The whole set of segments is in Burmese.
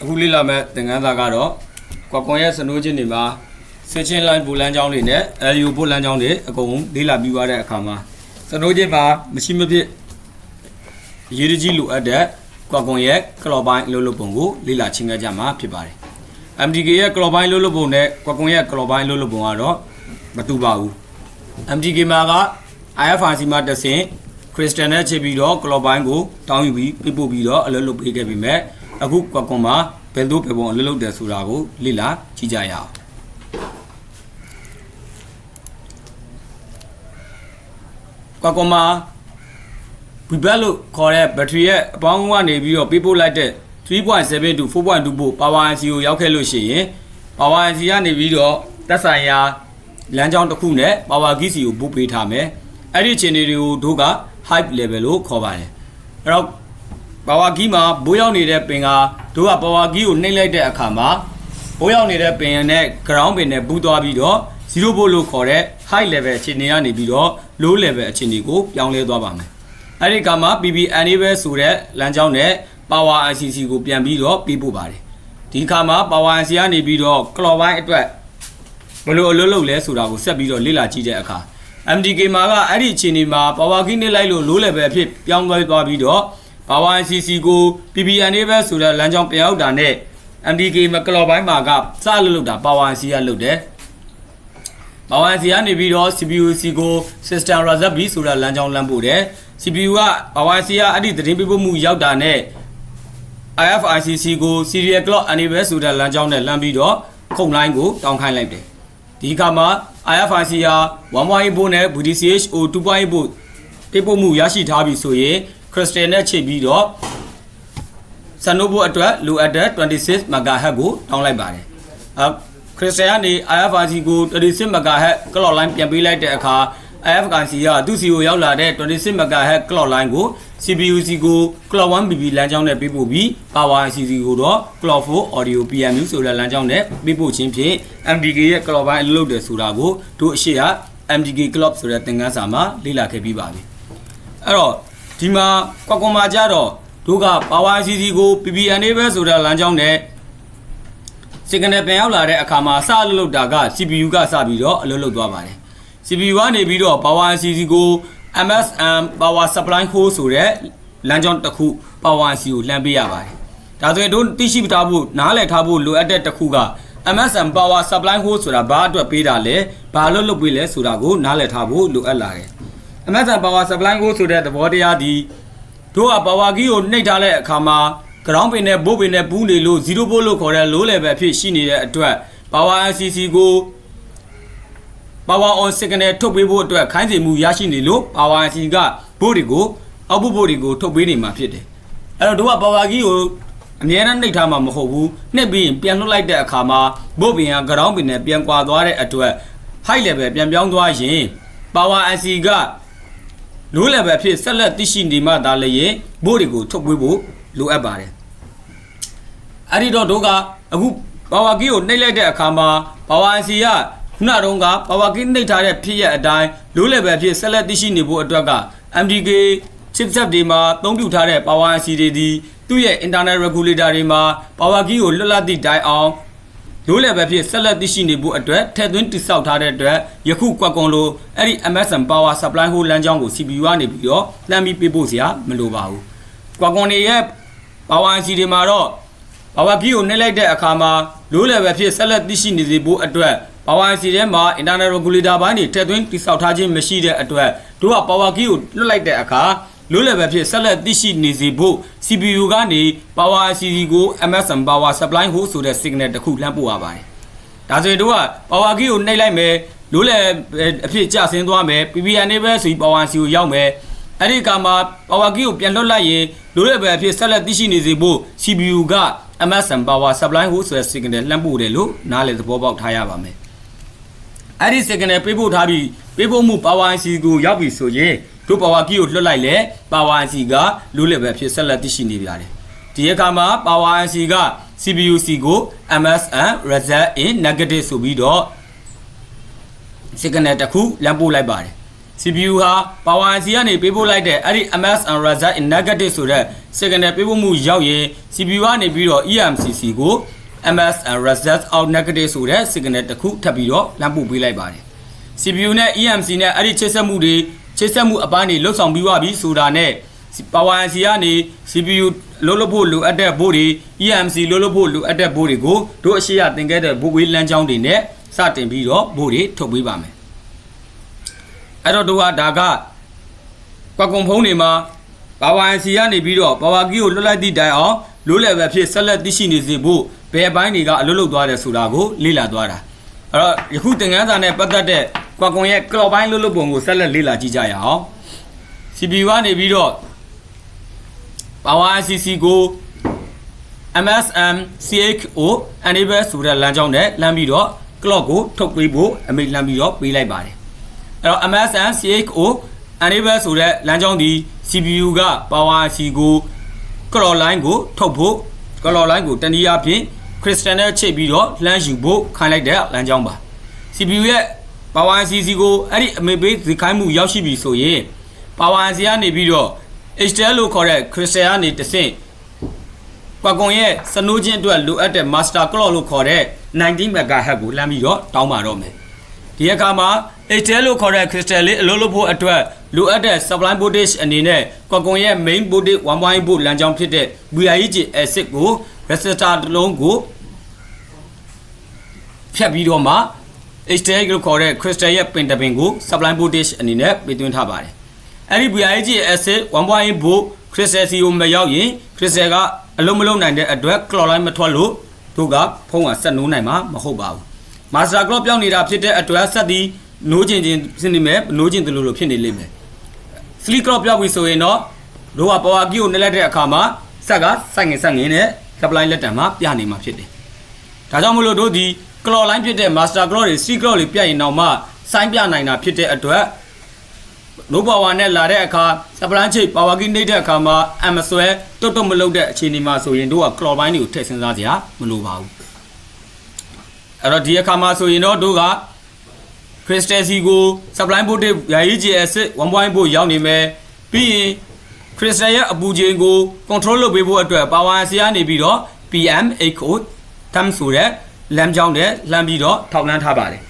အခုလေ့လာမဲ့သင်ခန်းစာကတော့ကွာကွန်ရဲ့စနိုးချင်းတွေမှာဆွချင်းလိုင်းဘူလန်းချောင်းတွေနဲ့ LU ဘူလန်းချောင်းတွေအကုန်လေ့လာပြီးသွားတဲ့အခါမှာစနိုးချင်းမှာမရှိမဖြစ်အရေးတကြီးလိုအပ်တဲ့ကွာကွန်ရဲ့ကလော်ပိုင်းအလုပ်လုပ်ပုံကိုလေ့လာချင်းခဲ့ကြမှာဖြစ်ပါတယ် MDK ရဲ့ကလော်ပိုင်းအလုပ်လုပ်ပုံနဲ့ကွာကွန်ရဲ့ကလော်ပိုင်းအလုပ်လုပ်ပုံကတော့မတူပါဘူး MDK မှာက IFRC မှာတစ်ဆင့်ခရစ်စတန်နဲ့ချိန်ပြီးတော့ကလော်ပိုင်းကိုတောင်းယူပြီးပြပို့ပြီးတော့အလုပ်လုပ်ပေးခဲ့ပြီးမြဲ အခုကွာကွန်မှာဘယ်လိုပဲပုံအလုပ်လုပ်တယ်ဆိုတာကိုလေ့လာကြည့်ကြရအောင်ကွာကွန်မှာဘီဘက်လို့ခေါ်တဲ့ဘက်ထရီရဲ့အပေါင်းကနေပြီးတော့ပြပို့လိုက်တဲ့3.7 to 4.2volt power IC ကိုရောက်ခဲ့လို့ရှိရင် power IC ကနေပြီးတော့တက်ဆိုင်ရာလမ်းကြောင်းတစ်ခုနဲ့ power key စီကိုပို့ပေးထားမယ်အဲ့ဒီအခြေအနေတွေကိုတို့က hype level လို့ခေါ်ပါတယ်အဲ့တော့ power key မှာဘိုးရောက်နေတဲ့ပင်ကတို့က power key ကိုနှိမ့်လိုက်တဲ့အခါမှာဘိုးရောက်နေတဲ့ပင်နဲ့ ground ပင်နဲ့ဘူးသွားပြီးတော့0 volt လို့ခေါ်တဲ့ high level အခြေအနေကနေပြီးတော့ low level အခြေအနေကိုပြောင်းလဲသွားပါမယ်အဲ့ဒီကမှာ PB enable ဆိုတဲ့လမ်းကြောင်းနဲ့ power ICC ကိုပြန်ပြီးတော့ပေးပို့ပါတယ်ဒီခါမှာ power IC ကနေပြီးတော့ clock ဘိုင်းအတွက်ဘယ်လိုအလုပ်လုပ်လဲဆိုတာကိုဆက်ပြီးတော့လေ့လာကြည့်တဲ့အခါ MDK မှာကအဲ့ဒီအခြေအနေမှာ power key နဲ့လိုက်လို့ low level အဖြစ်ပြောင်းလဲသွားပြီးတော့ power ICC ကို PBN လေးပဲဆိုတဲ့လမ်းကြောင်းပြန်ရောက်တာနဲ့ MDK မှာ clock ဘိုင်းမှာကစလို့လုပ်တာ power IC ကလုပ်တယ် power IC ကနေပြီးတော့ CPU C ကို system reset B ဆိုတဲ့လမ်းကြောင်းလမ်းပို့တယ် CPU က power IC ကအဲ့ဒီသတင်းပေးပို့မှုရောက်တာနဲ့ IFICC ကို serial clock enable ဆိုတဲ့လမ်းကြောင်းနဲ့လမ်းပြီးတော့ခုံလိုင်းကိုတောင်းခိုင်းလိုက်တယ်ဒီကမှာ IFIC ဟာ1.8 volt နဲ့ VDCH O 2.8 volt ပေးပို့မှုရရှိထားပြီဆိုရင် crystal နဲ့ချိန်ပြီးတော့ Sanobo အတွက်လိုအပ်တဲ့26 MHz ကိုတောင်းလိုက်ပါတယ်။အဲခရစ်စတန်ကနေ IFRC ကို26 MHz clock line ပြန်ပေးလိုက်တဲ့အခါ IFRC ကသူ့စီကိုရောက်လာတဲ့26 MHz clock line ကို CPU စီကို clock 1 BB လမ်းကြောင်းနဲ့ပေးပို့ပြီး Power ICC ကိုတော့ clock 4 audio PMU ဆိုတဲ့လမ်းကြောင်းနဲ့ပေးပို့ခြင်းဖြင့် MDK ရဲ့ clock ပိုင်းအလုပ်လုပ်တယ်ဆိုတာကိုတို့အရှိက MDK clock ဆိုတဲ့သင်ခန်းစာမှာလေ့လာခဲ့ပြီးပါပြီ။အဲ့တော့ ဒီမှာကွာကွန်မာကြတော့တို့က Power ICC ကို PPN လေးပဲဆိုတဲ့လမ်းကြောင်းနဲ့ signal ပြန်ရောက်လာတဲ့အခါမှာစအလုပ်လုပ်တာက CPU ကစပြီးတော့အလုပ်လုပ်သွားပါတယ် CPU ကနေပြီးတော့ Power ICC ကို MSM Power Supply Hole ဆိုတဲ့လမ်းကြောင်းတစ်ခု Power IC ကိုလှမ်းပေးရပါတယ်ဒါဆိုရင်တို့သိရှိထားဖို့နားလည်ထားဖို့လိုအပ်တဲ့တစ်ခုက MSM Power Supply Hole ဆိုတာဘာအတွက်ပေးတာလဲဘာလို့လုပ်ပေးလဲဆိုတာကိုနားလည်ထားဖို့လိုအပ်လာတယ် MSM Power Supply Hole ဆိုတဲ့သဘောတရားဒီတို့က Power Key ကိုနှိပ်ထားတဲ့အခါမှာ ground ပင်နဲ့ဘို့ပင်နဲ့ပူးနေလို့0 volt လို့ခေါ်တဲ့ low level အဖြစ်ရှိနေတဲ့အတွက် Power ICC ကို power on signal ထုတ်ပေးဖို့အတွက်ခိုင်းစေမှုရရှိနေလို့ power IC ကဘို့တွေကိုအောက်ဘို့တွေကိုထုတ်ပေးနေမှာဖြစ်တယ်အဲ့တော့တို့က power key ကိုအများနဲ့နှိပ်ထားမှာမဟုတ်ဘူးနှိပ်ပြီးရင်ပြန်လွှတ်လိုက်တဲ့အခါမှာဘို့ပင်က ground ပင်နဲ့ပြန်ကွာသွားတဲ့အတွက် high level ပြန်ပြောင်းသွားရင် power IC က low level အဖြစ်ဆက်လက်သိရှိနေမှသာလျင်ဘို့တွေကိုထုတ်ပေးဖို့လိုအပ်ပါတယ်အဲ့ဒီတော့တို့ကအခု power key ကိုနှိပ်လိုက်တဲ့အခါမှာ power IC ကခုနတုန်းက power key နှိပ်ထားတဲ့ဖြစ်ရအတိုင်း low level အဖြစ်ဆက်လက်သိရှိနေဖို့အတွက်က MDK chipset တွေမှာအသုံးပြုထားတဲ့ power IC တွေဒီသူ့ရဲ့ internal regulator တွေမှာ power key ကိုလွတ်လပ်သည့်တိုင်အောင် ရိုးလည်ပဲဖြစ်ဆက်လက်သိရှိနေဖို့အတွက်ထည့်သွင်းတိစောက်ထားတဲ့အတွက်ယခုကွက်ကွန်လိုအဲ့ဒီ MSN Power Supply ဟိုလမ်းကြောင်းကို CPU ကနေပြီးတော့လှမ်းပြီးပေးဖို့စရာမလိုပါဘူးကွက်ကွန်တွေရဲ့ Power IC တွေမှာတော့ Power Key ကိုနှိမ့်လိုက်တဲ့အခါမှာရိုးလည်ပဲဖြစ်ဆက်လက်သိရှိနေစေဖို့အတွက် Power IC ထဲမှာ Internal Regulator ဘိုင်းတွေထည့်သွင်းတိစောက်ထားခြင်းမရှိတဲ့အတွက်တို့က Power Key ကိုလွတ်လိုက်တဲ့အခါ လိုးလည်းပဲဖြစ်ဆက်လက်သိရှိနေစေဖို့ CPU ကနေ Power IC ကို MSN Power Supply Hole ဆိုတဲ့ signal တစ်ခုလှမ်းပို့ရပါတယ်။ဒါဆိုရင်တို့က Power Key ကိုနှိပ်လိုက်မယ်လိုးလည်းအဖြစ်ကျဆင်းသွားမယ် PPN နဲ့ပဲဆိုပြီး Power IC ကိုရောက်မယ်။အဲ့ဒီကမှာ Power Key ကိုပြန်လွှတ်လိုက်ရင်လိုးလည်းပဲအဖြစ်ဆက်လက်သိရှိနေစေဖို့ CPU က MSN Power Supply Hole ဆိုတဲ့ signal လှမ်းပို့တယ်လို့နားလည်သဘောပေါက်ထားရပါမယ်။အဲ့ဒီ signal ပေးပို့ထားပြီးပေးပို့မှု Power IC ကိုရောက်ပြီဆိုရင် တို့ Power Key ကိုလွှတ်လိုက်လေ Power IC ကလိုးလည်းပဲဖြစ်ဆက်လက်သိရှိနေပြန်တယ်။ဒီအခါမှာ Power IC က CPU C ကို MSN result in negative ဆိုပြီးတော့ signal တစ်ခုလမ်းပို့လိုက်ပါတယ် CPU ဟာ Power IC ကနေပေးပို့လိုက်တဲ့အဲ့ဒီ MSN result in negative ဆိုတဲ့ signal ပေးပို့မှုရောက်ရင် CPU ကနေပြီးတော့ EMCC ကို MSN result out negative ဆိုတဲ့ signal တစ်ခုထပ်ပြီးတော့လမ်းပို့ပေးလိုက်ပါတယ် CPU နဲ့ EMC နဲ့အဲ့ဒီချိတ်ဆက်မှုတွေ ချိတ်ဆက်မှုအပိုင်းတွေလှုပ်ဆောင်ပြီးသွားပြီဆိုတာနဲ့ Power IC ကနေ CPU လှုပ်လို့ဖို့လိုအပ်တဲ့ဘိုးတွေ EMC လှုပ်လို့ဖို့လိုအပ်တဲ့ဘိုးတွေကိုတို့အရှိရသင်ခဲ့တဲ့ဘိုးဝေးလမ်းကြောင်းတွေနဲ့စတင်ပြီးတော့ဘိုးတွေထုတ်ပေးပါမယ်အဲ့တော့တို့ကဒါကကွက်ကွန်ဖုံးတွေမှာ Power IC ကနေပြီးတော့ Power Key ကိုလွတ်လိုက်သည့်တိုင်အောင် low level ဖြစ်ဆက်လက်သိရှိနေစေဖို့ဘယ်အပိုင်းတွေကအလွတ်လွတ်သွားတယ်ဆိုတာကိုလေ့လာသွားတာအဲ့တော့ယခုသင်ခန်းစာနဲ့ပတ်သက်တဲ့ ကွက်ကွန်ရဲ့ clock ပိုင်းလွတ်လွတ်ပုံကိုဆက်လက်လေ့လာကြည့်ကြရအောင် CPU ကနေပြီးတော့ Power ICC ကို MSM CHO enable ဆိုတဲ့လမ်းကြောင်းနဲ့လမ်းပြီးတော့ clock ကိုထုတ်ပေးဖို့အမိန့်လမ်းပြီးတော့ပေးလိုက်ပါတယ်အဲ့တော့ MSM CHO enable ဆိုတဲ့လမ်းကြောင်းဒီ CPU က Power IC ကို clock line ကိုထုတ်ဖို့ clock line ကိုတနည်းအားဖြင့် crystal နဲ့ချိတ်ပြီးတော့လှမ်းယူဖို့ခိုင်းလိုက်တဲ့လမ်းကြောင်းပါ CPU ရဲ့ Power ICC ကိုအဲ့ဒီအမေပေးဒီခိုင်းမှုရောက်ရှိပြီဆိုရင် Power IC ကနေပြီးတော့ HDL လို့ခေါ်တဲ့ crystal ကနေတဆင့်ကွက်ကွန်ရဲ့စနိုးချင်းအတွက်လိုအပ်တဲ့ master clock လို့ခေါ်တဲ့90 MHz ကိုလှမ်းပြီးတော့တောင်းပါတော့မယ်ဒီအခါမှာ HDL လို့ခေါ်တဲ့ crystal လေးအလုပ်လုပ်ဖို့အတွက်လိုအပ်တဲ့ supply voltage အနေနဲ့ကွက်ကွန်ရဲ့ main voltage 1.8 volt လမ်းကြောင်းဖြစ်တဲ့ VIG acid ကို resistor တစ်လုံးကိုဖြတ်ပြီးတော့မှ HDL လို့ခေါ်တဲ့ crystal ရဲ့ပင်တပင်ကို supply voltage အနေနဲ့ပေးသွင်းထားပါတယ်အဲ့ဒီ VIG acid 1.8 volt crystal စီကိုမရောက်ရင် crystal ကအလုံးမလုံးနိုင်တဲ့အတွက် chloride မထွက်လို့တို့ကဖုံးကဆက်နိုးနိုင်မှာမဟုတ်ပါဘူး master clock ပြောင်းနေတာဖြစ်တဲ့အတွက်ဆက်သည်နိုးကျင်ချင်းဖြစ်နေမယ်နိုးကျင်တယ်လို့လို့ဖြစ်နေလိမ့်မယ် sleep clock ပြောင်းပြီဆိုရင်တော့တို့က power key ကိုနှလက်တဲ့အခါမှာဆက်ကစိုက်ငင်ဆက်ငင်နဲ့ supply လက်တံမှာပြနေမှာဖြစ်တယ်ဒါကြောင့်မလို့တို့ဒီ clock line ဖြစ်တဲ့ master clock တွေ sleep clock တွေပြတ်ရင်တော့မှစိုင်းပြနိုင်တာဖြစ်တဲ့အတွက်နိုးပါဝါနဲ့လာတဲ့အခါစပလန်ချိတ်ပါဝါကီနေတဲ့အခါမှာအမဆွဲတွတ်တွတ်မလုပ်တဲ့အခြေအနေမှာဆိုရင်တို့ကကလော်ပိုင်းတွေကိုထည့်စဉ်းစားကြရမလိုပါဘူးအဲ့တော့ဒီအခါမှာဆိုရင်တော့တို့ကခရစ်စတယ်စီကို supply voltage ယာယီ GS 1.4ရောက်နေမယ်ပြီးရင်ခရစ်စတယ်ရဲ့အပူချိန်ကို control လုပ်ပေးဖို့အတွက် power IC ကနေပြီးတော့ PM8 ကိုတမ်းဆိုတဲ့ လမ်းကြောင်းနဲ့လှမ်းပြီးတော့ထောက်လှမ်းထားပါတယ်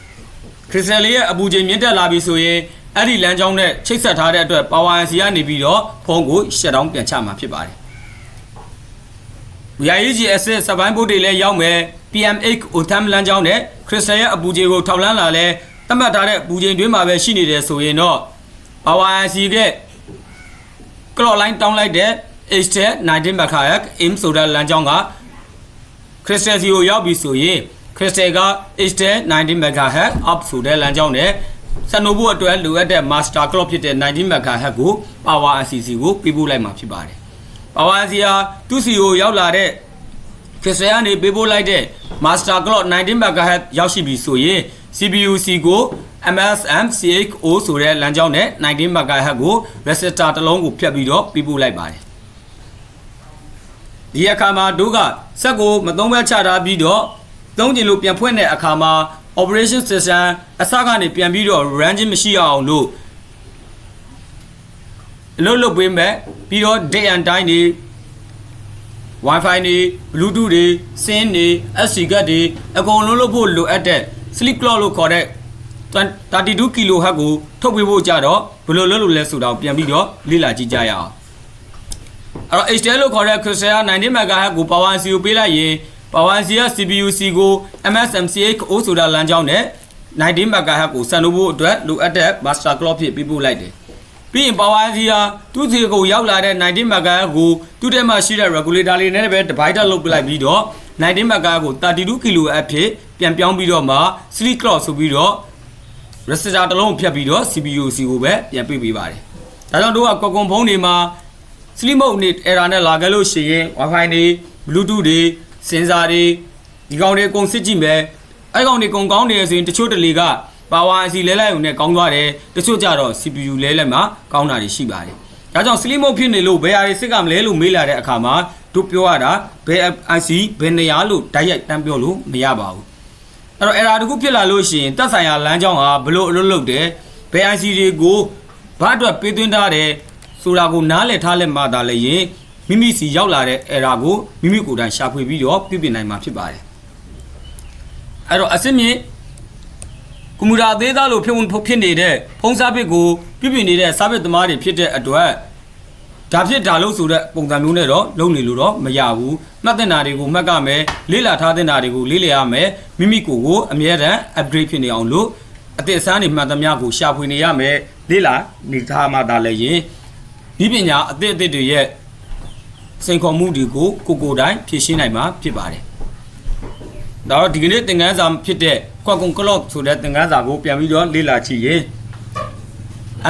ခရစ်စတယ်လေးရဲ့အပူချိန်မြင့်တက်လာပြီဆိုရင်အဲ့ဒီလမ်းကြောင်းနဲ့ချိတ်ဆက်ထားတဲ့အတွက် power IC ကနေပြီးတော့ဖုန်းကို shut down ပြန်ချမှာဖြစ်ပါတယ် VIG asset စပိုင်းဘုတ်တွေလည်းရောက်မယ် PM8 OTM လမ်းကြောင်းနဲ့ crystal ရဲ့အပူချိန်ကိုထောက်လန်းလာလဲသတ်မှတ်ထားတဲ့ပူချိန်တွင်းမှာပဲရှိနေတယ်ဆိုရင်တော့ power IC က clock line တောင်းလိုက်တဲ့ H10 19 MHz aim ဆိုတဲ့လမ်းကြောင်းက crystal စီကိုရောက်ပြီဆိုရင် crystal က H10 19 MHz up ဆိုတဲ့လမ်းကြောင်းနဲ့စနိုးဖို့အတွက်လိုအပ်တဲ့ master clock ဖြစ်တဲ့19 MHz ကို power ICC ကိုပြပို့လိုက်မှာဖြစ်ပါတယ်။ power ICC ဟာသူ့စီကိုရောက်လာတဲ့ခရစ်စတန်ကနေပေးပို့လိုက်တဲ့ master clock 19 MHz ရောက်ရှိပြီဆိုရင် CPU C ကို MSM CHO ဆိုတဲ့လမ်းကြောင်းနဲ့19 MHz ကို resistor တစ်လုံးကိုဖြတ်ပြီးတော့ပြပို့လိုက်ပါတယ် ဒီအခါမှာတို့ကစက်ကိုမသုံးဘဲချထားပြီးတော့သုံးကျင်လို့ပြန်ဖွင့်တဲ့အခါမှာ operation system အစကနေပြန်ပြီးတော့ run ခြင်းမရှိအောင်လို့အလုပ်လုပ်ပေးမယ်ပြီးတော့ day and time နေ Wi-Fi နေ Bluetooth တွေ SIM တွေ SD card တွေအကုန်လုံးလုပ်ဖို့လိုအပ်တဲ့ sleep clock လို့ခေါ်တဲ့32 kHz ကိုထုတ်ပေးဖို့ကြတော့ဘယ်လိုလုပ်လို့လဲဆိုတော့ပြန်ပြီးတော့လေ့လာကြည့်ကြရအောင် အဲ့တော့ HDL လို့ခေါ်တဲ့ crystal 90 MHz ကို power IC ကိုပေးလိုက်ရင် power IC က CPU C ကို MSMCHO ဆိုတာလမ်းကြောင်းနဲ့90 MHz ကိုစံလို့ဖို့အတွက်လိုအပ်တဲ့ master clock ဖြစ်ပေးပို့လိုက်တယ်ပြီးရင် power IC ဟာသူ့စီကိုရောက်လာတဲ့90 MHz ကိုသူ့ထဲမှာရှိတဲ့ regulator လေးနဲ့ပဲ divider လုပ်ပလိုက်ပြီးတော့90 MHz ကို32 kHz ဖြစ်ပြန်ပြောင်းပြီးတော့မှ sleep clock ဆိုပြီးတော့ resistor တစ်လုံးကိုဖြတ်ပြီးတော့ CPU C ကိုပဲပြန်ပေးပေးပါတယ်။ဒါကြောင့်တို့ကကွန်ကွန်ဖုန်းတွေမှာ sleep mode နဲ့ error နဲ့လာခဲ့လို့ရှိရင် Wi-Fi တွေ Bluetooth တွေ sensor တွေဒီကောင်တွေအကုန်စစ်ကြည့်မယ်။အဲကောင်တွေကုန်ကောင်းနေရဆိုရင်တချို့တလေက power IC လဲလိုက်ုံနဲ့ကောင်းသွားတယ်။တချို့ကြတော့ CPU လဲလိုက်မှာကောင်းတာတွေရှိပါတယ်။ဒါကြောင့် sleep mode ဖြစ်နေလို့ဘယ်ဟာတွေစစ်ကမလဲလို့မေးလာတဲ့အခါမှာတို့ပြောရတာဘယ် IC ဘယ်နေရာလို့တိုက်ရိုက်တန်းပြောလို့မရပါဘူး။အဲ့တော့ error တခုဖြစ်လာလို့ရှိရင်တက်ဆိုင်ရာလမ်းကြောင်းဟာဘလို့အလုပ်လုပ်တယ်ဘယ် IC တွေကိုဘာအတွက်ပေးသွင်းထားတယ် ဆိုတာကိုနားလည်ထားလက်မှသာလည်းရင်မိမိစီရောက်လာတဲ့ error ကိုမိမိကိုယ်တိုင်ရှာဖွေပြီးတော့ပြုပြင်နိုင်မှာဖြစ်ပါတယ်အဲ့တော့အစစ်မြင့်ကွန်ပျူတာအသေးသားလို့ဖြစ်ဝင်ဖြစ်နေတဲ့ဖုန်းစားပစ်ကိုပြုပြင်နေတဲ့စားပစ်သမားတွေဖြစ်တဲ့အတွက်ဒါဖြစ်ဒါလို့ဆိုတဲ့ပုံစံမျိုးနဲ့တော့လုပ်နေလို့တော့မရဘူးမှတ်တဲ့နာတွေကိုမှတ်ကမယ်လေ့လာထားတဲ့နာတွေကိုလေ့လာရမယ်မိမိကိုယ်ကိုအမြဲတမ်း upgrade ဖြစ်နေအောင်လို့အသစ်အစမ်းတွေမှတ်သမျှကိုရှာဖွေနေရမယ်လေ့လာနေထားမှသာလည်းရင် ဒီပညာအသစ်အသစ်တွေရဲ့စိန်ခေါ်မှုတွေကိုကိုယ်ကိုယ်တိုင်ဖြည့်ရှင်းနိုင်မှာဖြစ်ပါတယ်ဒါတော့ဒီကနေ့သင်ခန်းစာဖြစ်တဲ့ကွက်ကွန်ကလော့ဆိုတဲ့သင်ခန်းစာကိုပြန်ပြီးတော့လေ့လာကြည့်ရင်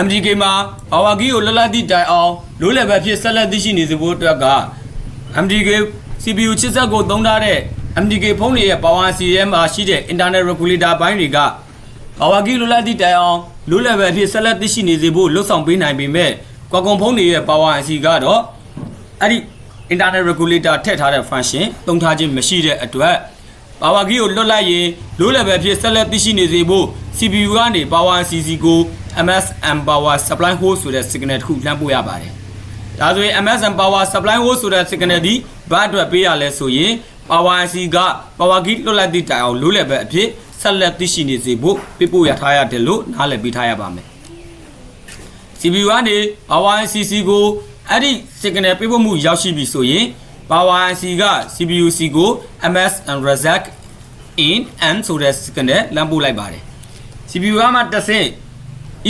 MDK မှာဘာဝကီကိုလတ်လတ်တိတိုင်အောင်လိုးလည်ပဲဖြစ်ဆက်လက်သိရှိနေစေဖို့အတွက်က MDK CPU ချစ်စက်ကိုသုံးထားတဲ့ MDK ဖုန်းတွေရဲ့ power CM မှာရှိတဲ့ internet regulator ဘိုင်းတွေကဘာဝကီလိုလတ်တိတိုင်အောင်လိုးလည်ပဲဖြစ်ဆက်လက်သိရှိနေစေဖို့လှုပ်ဆောင်ပေးနိုင်ပေမဲ့ ကွာကွန်ဖုန်းတွေရဲ့ power IC ကတော့အဲ့ဒီ internet regulator ထည့်ထားတဲ့ function သုံးထားခြင်းမရှိတဲ့အတွက် power key ကိုလွတ်လိုက်ရင်လိုးလည်ပဲဖြစ်ဆက်လက်သိရှိနေစေဖို့ CPU ကနေ power CC ကို MSM power supply host ဆိုတဲ့ signal တစ်ခုလှမ်းပို့ရပါတယ်။ဒါဆိုရင် MSM power supply host ဆိုတဲ့ signal ဒီဘာအတွက်ပေးရလဲဆိုရင် power IC က power key လွတ်လိုက်သည့်တိုင်အောင်လိုးလည်ပဲအဖြစ်ဆက်လက်သိရှိနေစေဖို့ပြပို့ရထားရတယ်လို့နားလည်ပေးထားရပါမယ်။ CPU ကနေ power ICC ကိုအဲ့ဒီ signal ပေးပို့မှုရောက်ရှိပြီဆိုရင် power IC က CPU C ကို MS and reset in and ဆိုတဲ့ signal လမ်းပို့လိုက်ပါတယ် CPU ကမှတစ်ဆင့်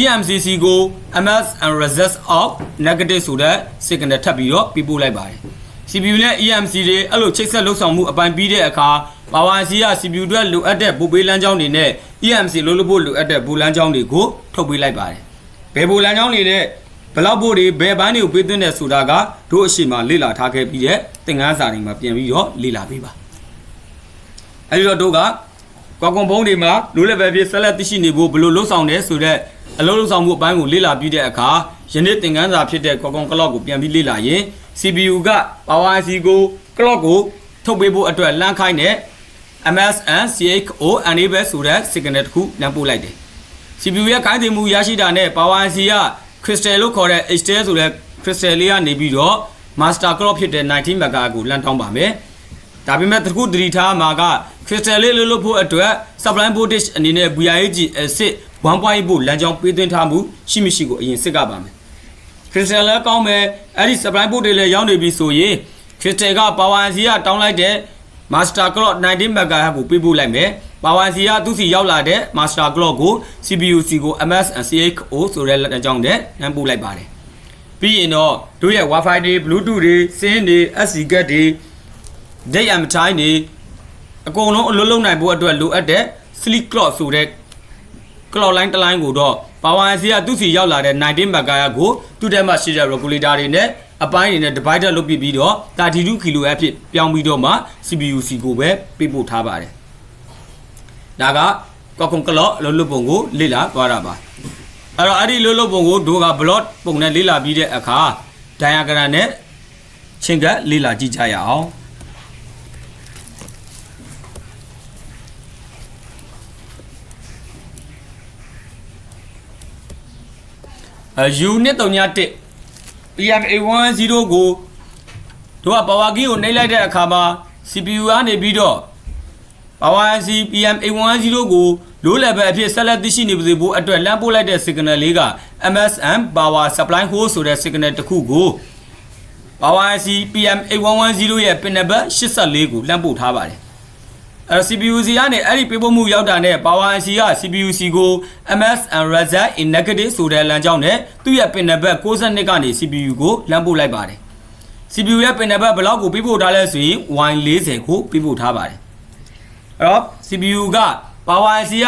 EMCC ကို MS and reset out negative ဆိုတဲ့ signal ထပ်ပြီးတော့ပြပို့လိုက်ပါတယ် CPU နဲ့ EMC တွေအဲ့လိုချိတ်ဆက်လှုပ်ဆောင်မှုအပိုင်းပြီးတဲ့အခါ Power IC က CPU အတွက်လိုအပ်တဲ့ပို့ပေးလမ်းကြောင်းတွေနဲ့ EMC လို့လို့ဖို့လိုအပ်တဲ့ပို့လမ်းကြောင်းတွေကိုထုတ်ပေးလိုက်ပါတယ် ဘယ်ပို့လမ်းကြောင်းတွေနဲ့ဘယ်လောက်ဖို့တွေဘယ်ပန်းတွေကိုပေးသွင်းတယ်ဆိုတာကတို့အရှိမလေ့လာထားခဲ့ပြီးတဲ့သင်ခန်းစာတွေမှာပြန်ပြီးတော့လေ့လာပေးပါအဲဒီတော့တို့ကကွာကွန်ဖုန်းတွေမှာလိုးလက်ပဲဖြစ်ဆက်လက်သိရှိနေဖို့ဘယ်လိုလှုပ်ဆောင်တယ်ဆိုတော့အလုပ်လုပ်ဆောင်မှုအပိုင်းကိုလေ့လာပြီးတဲ့အခါယနေ့သင်ခန်းစာဖြစ်တဲ့ကွာကွန်ကလော့ကိုပြန်ပြီးလေ့လာရင် CPU က Power IC ကို clock ကိုထုတ်ပေးဖို့အတွက်လမ်းခိုင်းတဲ့ MSN CHO enable ဆိုတဲ့ signal တစ်ခုလမ်းပို့လိုက်တယ် CPU ရဲ့ခိုင်းတင်မှုရရှိတာနဲ့ Power IC က crystal လို့ခေါ်တဲ့ HTL ဆိုတဲ့ crystal လေးကနေပြီးတော့ master clock ဖြစ်တဲ့19 mega ကိုလမ်းတောင်းပါမယ်ဒါပေမဲ့တစ်ခုတတိထားမှာက crystal လေးလို့လို့ဖို့အတွက် supply voltage အနေနဲ့ VIH အစစ်1.8ဖို့လမ်းကြောင်းပေးသွင်းထားမှုရှိမရှိကိုအရင်စစ်ကပါမယ် crystal လည်းကောင်းမယ်အဲ့ဒီ supply voltage လည်းရောက်နေပြီဆိုရင် crystal က power IC ကတောင်းလိုက်တဲ့ master clock 19 megahertz ကိုပေးပို့လိုက်မယ် power IC ကသူ့စီရောက်လာတဲ့ master clock ကို CPU C ကို MS and CHO ဆိုတဲ့လက်အကြောင်းနဲ့နှမ်းပို့လိုက်ပါတယ်ပြီးရင်တော့တို့ရဲ့ Wi-Fi တွေ Bluetooth တွေ SIM တွေ SD card တွေ date and time တွေအကုန်လုံးအလုပ်လုပ်နိုင်ဖို့အတွက်လိုအပ်တဲ့ sleep clock ဆိုတဲ့ clock line တစ် line ကိုတော့ power IC ကသူ့စီရောက်လာတဲ့19 megahertz ကိုသူ့ထဲမှာရှိတဲ့ regulator တွေနဲ့အပိုင်းတွေနဲ့ divider လုပ်ပြီးပြီးတော့32 kHz ဖြစ်ပြောင်းပြီးတော့မှ CPU C ကိုပဲပေးပို့ထားပါတယ် ဒါကကောက်ကွန်ကလော့အလုပ်လုပ်ပုံကိုလေ့လာသွားတာပါအဲ့တော့အဲ့ဒီလုပ်လုပ်ပုံကိုဒိုက block ပုံနဲ့လေ့လာပြီးတဲ့အခါ diagram နဲ့ချင်းကလေ့လာကြည့်ကြရအောင်အဲ unit 3.1 PMA10 ကိုတို့က power key ကိုနှိပ်လိုက်တဲ့အခါမှာ CPU ကနေပြီးတော့ power IC PMA10 ကို low level အဖြစ်ဆက်လက်သိရှိနေပါစေဖို့အတွက်လမ်းပို့လိုက်တဲ့ signal လေးက MSM power supply host ဆိုတဲ့ signal တစ်ခုကို power IC PM8110 ရဲ့ pin number 84ကိုလမ်းပို့ထားပါတယ်အဲ CPU C ကနေအဲ့ဒီပေးပို့မှုရောက်တာနဲ့ Power IC က CPU C ကို MS and Reset in negative ဆိုတဲ့လမ်းကြောင်းနဲ့သူ့ရဲ့ pin number 62ကနေ CPU ကိုလမ်းပို့လိုက်ပါတယ် CPU ရဲ့ pin number ဘယ်လောက်ကိုပေးပို့ထားလဲဆိုရင် Y40 ကိုပေးပို့ထားပါတယ် အဲ့တော့ CPU က Power IC က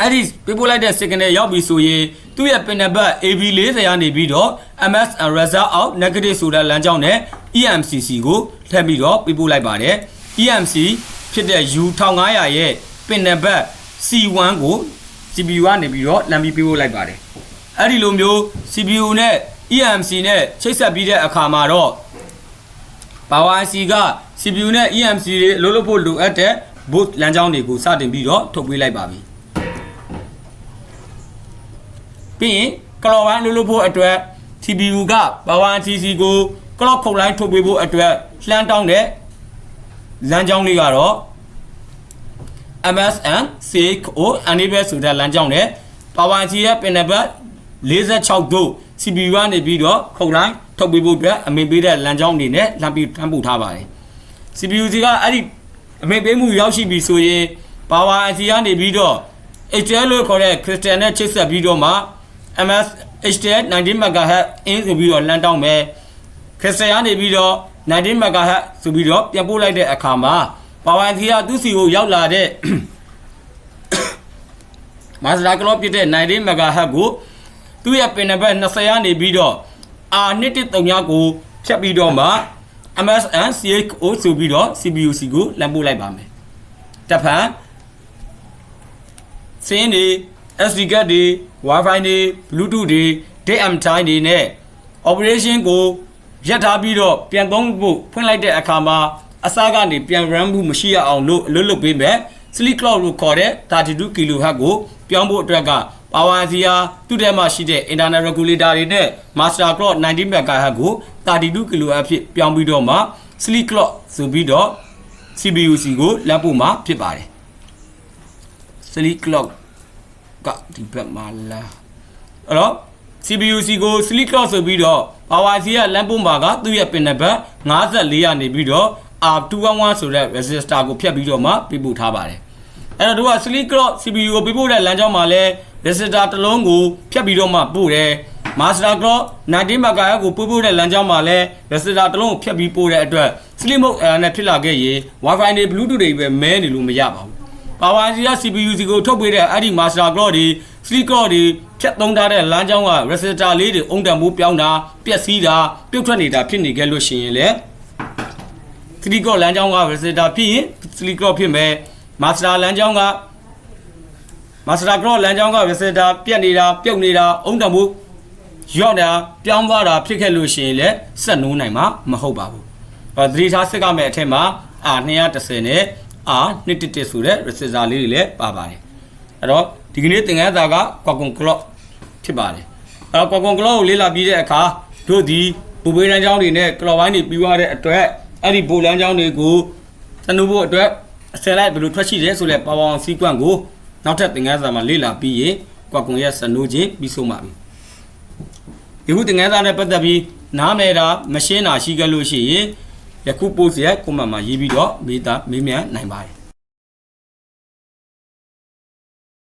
အဲ့ဒီပေးပို့လိုက်တဲ့ signal ရောက်ပြီဆိုရင်သူ့ရဲ့ pin number AB40 ကနေပြီးတော့ MS and Reset out negative ဆိုတဲ့လမ်းကြောင်းနဲ့ EMCC ကိုထပ်ပြီးတော့ပေးပို့လိုက်ပါတယ် EMC ဖြစ်တဲ့ U1500 ရဲ့ pin number C1 ကို CPU ကနေပြီးတော့လမ်းပြီးပေးပို့လိုက်ပါတယ်အဲ့ဒီလိုမျိုး CPU နဲ့ EMC နဲ့ချိတ်ဆက်ပြီးတဲ့အခါမှာတော့ Power IC က CPU နဲ့ EMC တွေအလုပ်လုပ်ဖို့လိုအပ်တဲ့ boot လမ်းကြောင်းတွေကိုစတင်ပြီးတော့ထုတ်ပေးလိုက်ပါပြီပြီးရင်ကလော်ဝိုင်းလို့လို့ဖို့အတွက် CPU က Power IC ကို clock ခုတ်လိုင်းထုတ်ပေးဖို့အတွက်လှမ်းတောင်းတဲ့လမ်းကြောင်းလေးကတော့ MSN CXO enable ဆိုတဲ့လမ်းကြောင်းနဲ့ Power IC ရဲ့ pin number 46တို့ CPU ကနေပြီးတော့ခုတ်လိုင်းထုတ်ပေးဖို့အတွက်အမိန့်ပေးတဲ့လမ်းကြောင်းအနေနဲ့လမ်းပြီးထမ်းပို့ထားပါတယ် CPU စီကအဲ့ဒီအမိန့်ပေးမှုရောက်ရှိပြီဆိုရင် Power IC ကနေပြီးတော့ HTL လို့ခေါ်တဲ့ crystal နဲ့ချိတ်ဆက်ပြီးတော့မှ MS HTL 90 MHz အင်းဆိုပြီးတော့လမ်းတောင်းမယ် crystal ကနေပြီးတော့90 MHz ဆိုပြီးတော့ပြန်ပို့လိုက်တဲ့အခါမှာ Power IC ကသူ့စီကိုရောက်လာတဲ့ Master Clock ပြတဲ့90 MHz ကို သူ့ရဲ့ pin number 20ကနေပြီးတော့ R113 ကိုဖြတ်ပြီးတော့မှ MSN CHO ဆိုပြီးတော့ CPUC ကိုလမ်းပို့လိုက်ပါမယ်။တဖန်စင်းတွေ SD card တွေ Wi-Fi တွေ Bluetooth တွေ DMM time တွေနဲ့ operation ကိုရပ်ထားပြီးတော့ပြန်သုံးဖို့ဖွင့်လိုက်တဲ့အခါမှာအစကနေပြန် run မှုမရှိရအောင်လို့အလုပ်လုပ်ပေးမယ် Sleek Cloud လို့ခေါ်တဲ့32 kHz ကိုပြောင်းဖို့အတွက်က Power IC ဟာသူ့ထဲမှာရှိတဲ့ internal regulator တွေနဲ့ Master Clock 90 MHz ကို32 kHz ဖြစ်ပြောင်းပြီးတော့မှ Sleek Clock ဆိုပြီးတော့ CPUC ကိုလက်ပို့မှာဖြစ်ပါတယ် Sleek Clock ကဒီဘက်မှာလာအဲ့တော့ CPUC ကို Sleek Clock ဆိုပြီးတော့ Power IC ကလမ်းပို့မှာကသူ့ရဲ့ pin number 54ရနေပြီးတော့ R211 ဆိုတဲ့ resistor ကိုဖြတ်ပြီးတော့မှပြပို့ထားပါတယ်အဲ့တော့တို့က Sleek Clock CPU ကိုပြပို့တဲ့လမ်းကြောင်းမှာလဲ resistor တစ်လုံးကိုဖြတ်ပြီးတော့မှပို့တယ် Master Clock 90 MHz ကိုပို့ပို့တဲ့လမ်းကြောင်းမှာလဲ resistor တစ်လုံးကိုဖြတ်ပြီးပို့တဲ့အတွက် Sleep Mode error နဲ့ဖြစ်လာခဲ့ရင် Wi-Fi တွေ Bluetooth တွေပဲမဲနေလို့မရပါဘူး Power IC က CPU စီကိုထုတ်ပေးတဲ့အဲ့ဒီ Master Clock တွေ Sleep Clock တွေဖြတ်သုံးထားတဲ့လမ်းကြောင်းက resistor လေးတွေအုံတံမိုးပြောင်းတာပျက်စီးတာပြုတ်ထွက်နေတာဖြစ်နေခဲ့လို့ရှိရင်လေ Sleep Clock လမ်းကြောင်းက resistor ဖြစ်ရင် Sleep Clock ဖြစ်မယ် Master လမ်းကြောင်းက Master Clock လမ်းကြောင်းက resistor ပြတ်နေတာပြုတ်နေတာအုံတံမိုးရော့တာပြောင်းသွားတာဖြစ်ခဲ့လို့ရှိရင်လေဆက်နိုးနိုင်မှာမဟုတ်ပါဘူး။အဲသတိထားစစ်ကမဲ့အထက်မှာ R210 နဲ့ R211 ဆိုတဲ့ resistor လေးတွေလည်းပါပါတယ်။အဲ့တော့ဒီကနေ့သင်ခန်းစာက Qualcomm Clock ဖြစ်ပါတယ်။အဲ့တော့ Qualcomm Clock ကိုလေ့လာပြီးတဲ့အခါတို့ဒီဘူဘေးလမ်းကြောင်းတွေနဲ့ clock ဘိုင်းတွေပြီးသွားတဲ့အတွက်အဲ့ဒီဘူလမ်းကြောင်းတွေကိုသနုဖို့အတွက်အစလိုက်ဘယ်လိုထွက်ရှိတယ်ဆိုတဲ့ power on sequence ကို နောက်ထပ်သင်ခန်းစာမှာလေ့လာပြီးရင် Qualcomm ရဲ့စနိုးခြင်းပြီးဆုံးပါပြီ။ဒီခုသင်ခန်းစာနဲ့ပတ်သက်ပြီးနားမလည်တာမရှင်းတာရှိခဲ့လို့ရှိရင်ယခု post ရဲ့ comment မှာရေးပြီးတော့မေးတာမေးမြန်းနိုင်ပါတယ်